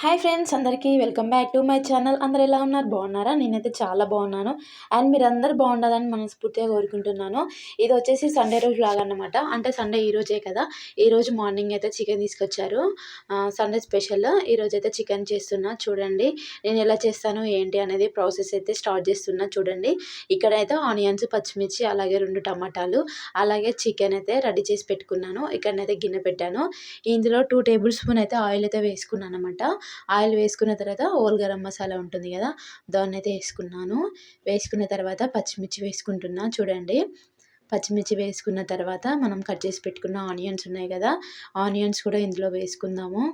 Hi friends అందరికీ welcome back to my channel. అందరు ఎలా ఉన్నారు? బాగున్నారా? నేనైతే చాలా బాగున్నాను. అండ్ మీరందరూ బాగుండాలని మనస్ఫూర్తిగా కోరుకుంటున్నాను. ఇది వచ్చేసి సండే రోజు లాగా అనమాట అంటే సండే ఈ రోజే కదా. ఈ రోజు మార్నింగ్ అయితే చికెన్ తీసుకొచ్చారు. Sunday special. ఈరోజు అయితే చికెన్ చేస్తున్నా. చూడండి నేను ఎలా చేస్తాను ఏంటి అనేది ప్రాసెస్ అయితే స్టార్ట్ చేస్తున్నా. చూడండి ఇక్కడైతే ఆనియన్స్ పచ్చిమిర్చి అలాగే రెండు టమాటాలు అలాగే చికెన్ అయితే రెడీ చేసి పెట్టుకున్నాను. ఇక్కడనైతే గిన్నె పెట్టాను. ఇందులో టూ టేబుల్ స్పూన్ అయితే ఆయిల్ అయితే వేసుకున్నాను అనమాట ఆయిల్ వేసుకున్న తర్వాత ఓల్ గరం మసాలా ఉంటుంది కదా దాన్ని అయితే వేసుకున్నాను. వేసుకున్న తర్వాత పచ్చిమిర్చి వేసుకుంటున్నా చూడండి. పచ్చిమిర్చి వేసుకున్న తర్వాత మనం కట్ చేసి పెట్టుకున్న ఆనియన్స్ ఉన్నాయి కదా ఆనియన్స్ కూడా ఇందులో వేసుకుందాము.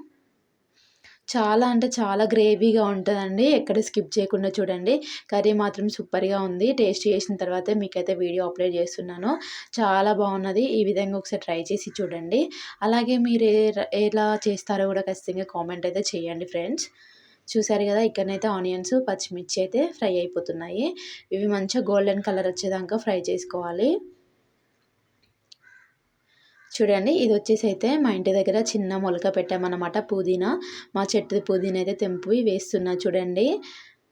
చాలా అంటే చాలా గ్రేవీగా ఉంటుందండి. ఎక్కడ స్కిప్ చేయకుండా చూడండి. కర్రీ మాత్రం సూపర్గా ఉంది. టేస్ట్ చేసిన తర్వాత మీకైతే వీడియో అప్లోడ్ చేస్తున్నాను. చాలా బాగున్నది. ఈ విధంగా ఒకసారి ట్రై చేసి చూడండి. అలాగే మీరు ఎలా చేస్తారో కూడా ఖచ్చితంగా కామెంట్ అయితే చేయండి ఫ్రెండ్స్. చూసారు కదా ఇక్కడనైతే ఆనియన్స్ పచ్చిమిర్చి అయితే ఫ్రై అయిపోతున్నాయి. ఇవి మంచిగా గోల్డెన్ కలర్ వచ్చేదాకా ఫ్రై చేసుకోవాలి. చూడండి ఇది వచ్చేసి అయితే మా ఇంటి దగ్గర చిన్న మొలక పెట్టామన్నమాట పుదీనా. మా చెట్టు పుదీనా అయితే తెంపి వేస్తున్నా చూడండి.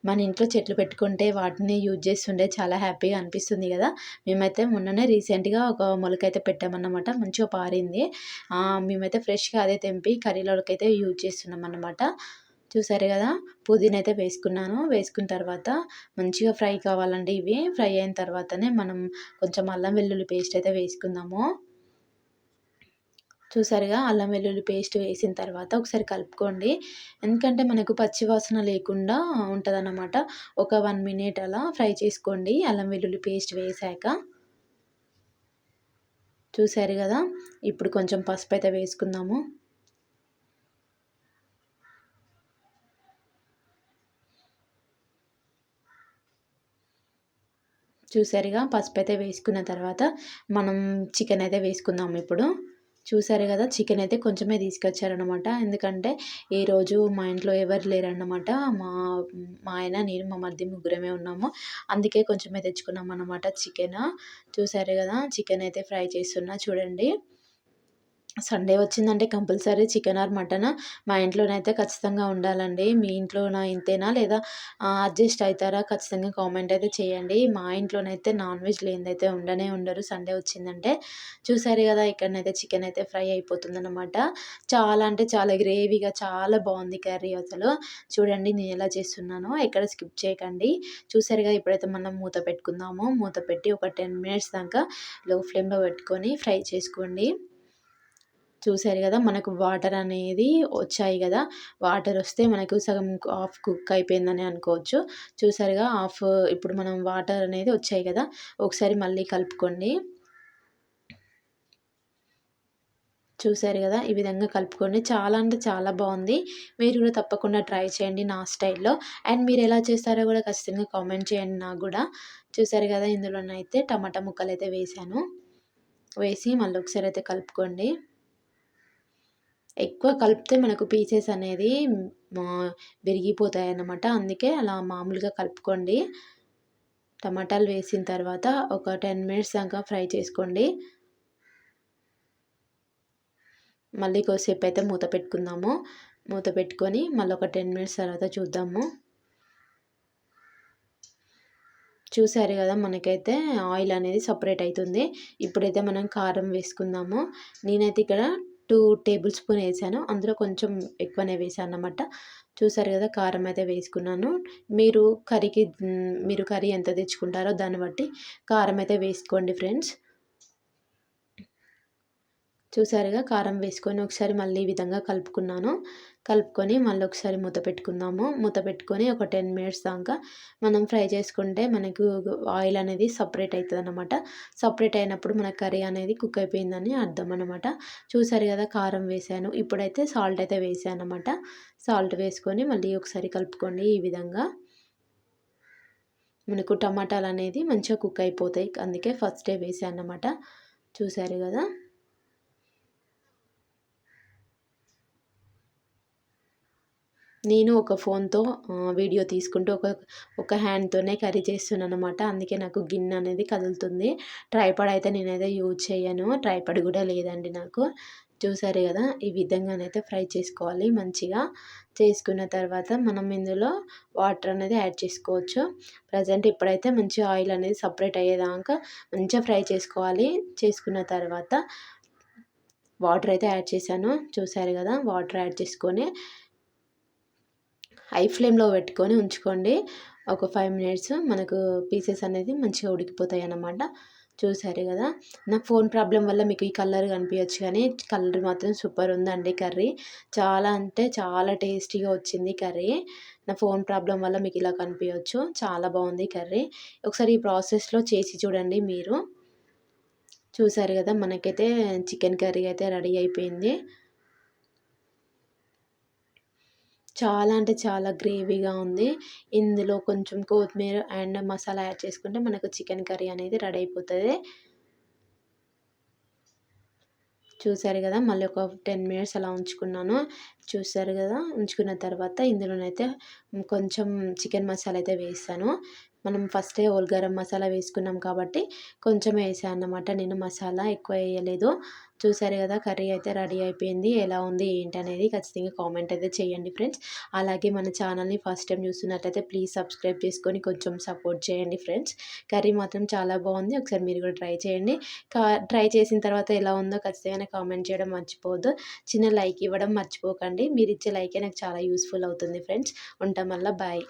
మన ఇంట్లో చెట్లు పెట్టుకుంటే వాటిని యూజ్ చేస్తుండే చాలా హ్యాపీగా అనిపిస్తుంది కదా. మేమైతే మొన్ననే రీసెంట్గా ఒక మొలక అయితే పెట్టామన్నమాట మంచిగా పారింది. మేమైతే ఫ్రెష్గా అదే తెంపి కర్రీలోకి అయితే యూజ్ చేస్తున్నాం అన్నమాట చూసారు కదా పుదీనా అయితే వేసుకున్నాను. వేసుకున్న తర్వాత మంచిగా ఫ్రై కావాలండి ఇవి. ఫ్రై అయిన తర్వాతనే మనం కొంచెం అల్లం వెల్లుల్లి పేస్ట్ అయితే వేసుకుందాము. చూసారుగా? అల్లం వెల్లుల్లి పేస్ట్ వేసిన తర్వాత ఒకసారి కలుపుకోండి. ఎందుకంటే మనకు పచ్చి వాసన లేకుండా ఉంటుందన్నమాట. ఒక వన్ మినిట్ అలా ఫ్రై చేసుకోండి. అల్లం వెల్లుల్లి పేస్ట్ వేసాక. చూసారు కదా? ఇప్పుడు కొంచెం పసుపు అయితే వేసుకుందాము. చూసారుగా? పసుపు అయితే వేసుకున్న తర్వాత మనం చికెన్ అయితే వేసుకుందాం ఇప్పుడు. చూసారు కదా చికెన్ అయితే కొంచెమే తీసుకొచ్చారనమాట ఎందుకంటే ఈరోజు మా ఇంట్లో ఎవరు లేరన్నమాట. మా మా ఆయన నేను మా మధ్య ముగ్గురమే ఉన్నాము. అందుకే కొంచెమే తెచ్చుకున్నాం అనమాట చికెన్. చూసారు కదా చికెన్ అయితే ఫ్రై చేస్తున్నా. చూడండి. సండే వచ్చిందంటే కంపల్సరీ చికెన్ ఆర్ మటన్? మా ఇంట్లోనైతే ఖచ్చితంగా ఉండాలండి. మీ ఇంట్లోన ఇంతేనా? లేదా అడ్జస్ట్ అవుతారా ఖచ్చితంగా కామెంట్ అయితే చేయండి. మా ఇంట్లోనైతే నాన్ వెజ్ లేనిదైతే ఉండనే ఉండరు. సండే వచ్చిందంటే చూసారు కదా ఇక్కడనైతే చికెన్ అయితే ఫ్రై అయిపోతుందన్నమాట. చాలా అంటే చాలా గ్రేవీగా చాలా బాగుంది కర్రీ అసలు. చూడండి నేను ఎలా చేస్తున్నానో ఎక్కడ స్కిప్ చేయకండి. చూసారుగా ఇప్పుడైతే మనం మూత పెట్టుకుందాము. మూత పెట్టి ఒక టెన్ మినిట్స్ దాకా లో ఫ్లేమ్లో పెట్టుకొని ఫ్రై చేసుకోండి. చూసారు కదా! మనకు వాటర్ అనేది వచ్చాయి కదా! వాటర్ వస్తే మనకు సగం హాఫ్ కుక్ అయిపోయిందని అనుకోవచ్చు. చూసారుగా హాఫ్ ఇప్పుడు మనం వాటర్ అనేది వచ్చాయి కదా! ఒకసారి మళ్ళీ కలుపుకోండి. చూసారు కదా! ఈ విధంగా కలుపుకోండి. చాలా అంటే చాలా బాగుంది. మీరు కూడా తప్పకుండా ట్రై చేయండి నా స్టైల్లో. అండ్ మీరు ఎలా చేస్తారో కూడా ఖచ్చితంగా కామెంట్ చేయండి నాకు కూడా. చూసారు కదా! ఇందులోనైతే టమాటా ముక్కలు అయితే వేసాను వేసి మళ్ళీ ఒకసారి అయితే కలుపుకోండి. ఎక్కువ కలిపితే మనకు పీసెస్ అనేది విరిగిపోతాయి అన్నమాట అందుకే అలా మామూలుగా కలుపుకోండి. టమాటాలు వేసిన తర్వాత ఒక టెన్ మినిట్స్ దాకా ఫ్రై చేసుకోండి. మళ్ళీ కొద్దిసేపు అయితే మూత పెట్టుకుందాము. మూత పెట్టుకొని మళ్ళీ ఒక టెన్ మినిట్స్ తర్వాత చూద్దాము. చూసారు కదా మనకైతే ఆయిల్ అనేది సపరేట్ అవుతుంది. ఇప్పుడైతే మనం కారం వేసుకుందాము. నేనైతే ఇక్కడ టూ టేబుల్ స్పూన్ వేసాను. అందులో కొంచెం ఎక్కువనే వేసాను అన్నమాట చూసారు కదా కారం అయితే వేసుకున్నాను. మీరు కర్రీకి మీరు కర్రీ ఎంత తెచ్చుకుంటారో దాన్ని బట్టి కారం అయితే వేసుకోండి ఫ్రెండ్స్. చూసారుగా కారం వేసుకొని ఒకసారి మళ్ళీ ఈ విధంగా కలుపుకున్నాను. కలుపుకొని మళ్ళీ ఒకసారి మూత పెట్టుకుందాము. మూత పెట్టుకొని ఒక టెన్ మినిట్స్ దాకా మనం ఫ్రై చేసుకుంటే మనకు ఆయిల్ అనేది సపరేట్ అవుతుంది అనమాట సపరేట్ అయినప్పుడు మన కర్రీ అనేది కుక్ అయిపోయిందని అర్థం అనమాట చూసారు కదా కారం వేసాను. ఇప్పుడైతే సాల్ట్ అయితే వేసాను అనమాట సాల్ట్ వేసుకొని మళ్ళీ ఒకసారి కలుపుకోండి ఈ విధంగా. మనకు టమాటాలు అనేది మంచిగా కుక్ అయిపోతాయి. అందుకే ఫస్టే వేసాను అనమాట చూసారు కదా? నేను ఒక ఫోన్తో వీడియో తీసుకుంటూ ఒక ఒక హ్యాండ్తోనే కర్రీ చేస్తున్నాను అనమాట అందుకే నాకు గిన్నె అనేది కదులుతుంది. ట్రైపాడ్ అయితే నేనైతే యూజ్ చేయను ట్రైపాడ్ కూడా లేదండి నాకు. చూసారు కదా ఈ విధంగానైతే ఫ్రై చేసుకోవాలి మంచిగా. చేసుకున్న తర్వాత మనం ఇందులో వాటర్ అనేది యాడ్ చేసుకోవచ్చు. ప్రజెంట్ ఇప్పుడైతే మంచి ఆయిల్ అనేది సపరేట్ అయ్యేదాకా మంచిగా ఫ్రై చేసుకోవాలి. చేసుకున్న తర్వాత వాటర్ అయితే యాడ్ చేశాను. చూసారు కదా వాటర్ యాడ్ చేసుకొని హై ఫ్లేమ్లో పెట్టుకొని ఉంచుకోండి. ఒక ఫైవ్ మినిట్స్ మనకు పీసెస్ అనేది మంచిగా ఉడికిపోతాయి అన్నమాట చూసారు కదా? నా ఫోన్ ప్రాబ్లం వల్ల మీకు ఈ కలర్ కనిపించచ్చు కానీ కలర్ మాత్రం సూపర్ ఉందండి కర్రీ. చాలా అంటే చాలా టేస్టీగా వచ్చింది కర్రీ. నా ఫోన్ ప్రాబ్లం వల్ల మీకు ఇలా కనిపించవచ్చు చాలా బాగుంది కర్రీ. ఒకసారి ఈ ప్రాసెస్లో చేసి చూడండి మీరు. చూసారు కదా? మనకైతే చికెన్ కర్రీ అయితే రెడీ అయిపోయింది. చాలా అంటే చాలా గ్రేవీగా ఉంది. ఇందులో కొంచెం కొత్తిమీర అండ్ మసాలా యాడ్ చేసుకుంటే మనకు చికెన్ కర్రీ అనేది రెడీ అయిపోతుంది. చూసారు కదా మళ్ళీ ఒక టెన్ మినిట్స్ అలా ఉంచుకున్నాను. చూసారు కదా ఉంచుకున్న తర్వాత ఇందులోనైతే కొంచెం చికెన్ మసాలా అయితే వేస్తాను మనం ఫస్టే హోల్ గరం మసాలా వేసుకున్నాం కాబట్టి కొంచెం వేసాను అన్నమాట. నేను మసాలా ఎక్కువ వేయలేదు. చూసారు కదా కర్రీ అయితే రెడీ అయిపోయింది. ఎలా ఉంది ఏంటి అనేది ఖచ్చితంగా కామెంట్ అయితే చేయండి ఫ్రెండ్స్. అలాగే మన ఛానల్ని ఫస్ట్ టైం చూస్తున్నట్లయితే ప్లీజ్ సబ్స్క్రైబ్ చేసుకొని కొంచెం సపోర్ట్ చేయండి ఫ్రెండ్స్. కర్రీ మాత్రం చాలా బాగుంది. ఒకసారి మీరు కూడా ట్రై చేయండి. ట్రై చేసిన తర్వాత ఎలా ఉందో ఖచ్చితంగా కామెంట్ చేయడం మర్చిపోవద్దు. చిన్న లైక్ ఇవ్వడం మర్చిపోకండి. మీరు ఇచ్చే లైకే నాకు చాలా యూస్ఫుల్ అవుతుంది ఫ్రెండ్స్. ఉంటాం వల్ల బాయ్.